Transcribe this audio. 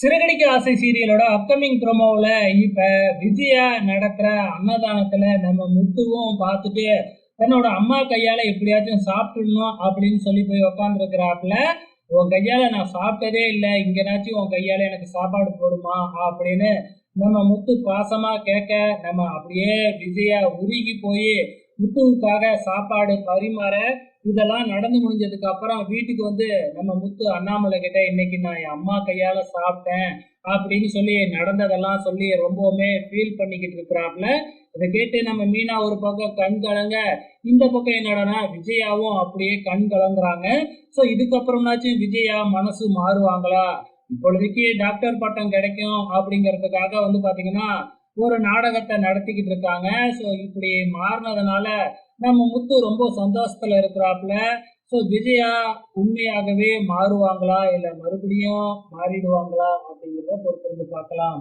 சிறகடிக்க ஆசை சீரியலோட அப்கமிங் ப்ரோமோவில் இப்போ விஜயா நடக்கிற அன்னதானத்தில் நம்ம முத்துவும் பார்த்துட்டு தன்னோட அம்மா கையால் எப்படியாச்சும் சாப்பிட்டுடணும் அப்படின்னு சொல்லி போய் உக்காந்துருக்கிறாப்புல உன் கையால் நான் சாப்பிட்டதே இல்லை இங்கேனாச்சும் உன் கையால் எனக்கு சாப்பாடு போடுமா? அப்படின்னு நம்ம முத்து பாசமாக கேட்க நம்ம அப்படியே விஜயா உருகி போய் முத்துவுக்காக சாப்பாடு பரிமாற இதெல்லாம் நடந்து முடிஞ்சதுக்கு அப்புறம் வீட்டுக்கு வந்து நம்ம முத்து அண்ணாமலை கிட்ட இன்னைக்கு நான் என் அம்மா கையால சாப்பிட்டேன் அப்படின்னு சொல்லி நடந்ததெல்லாம் சொல்லி ரொம்பவுமே ஃபீல் பண்ணிக்கிட்டு இருக்கிறாப்புல. இதை கேட்டு நம்ம மீனா ஒரு பக்கம் கண் கலங்க இந்த பக்கம் என்னடனா விஜயாவும் அப்படியே கண் கலங்குறாங்க. ஸோ இதுக்கப்புறம்னாச்சும் விஜயா மனசு மாறுவாங்களா? இப்பொழுதைக்கு டாக்டர் பட்டம் கிடைக்கும் அப்படிங்கிறதுக்காக வந்து பாத்தீங்கன்னா ஒரு நாடகத்தை நடத்திக்கிட்டு இருக்காங்க. ஸோ இப்படி மாறினதுனால நம்ம முத்து ரொம்ப சந்தோஷத்துல இருக்கிறாப்புல. ஸோ விஜயா உண்மையாகவே மாறுவாங்களா? இல்லை மறுபடியும் மாறிடுவாங்களா? அப்படிங்கிறத பொறுத்திருந்து பார்க்கலாம்.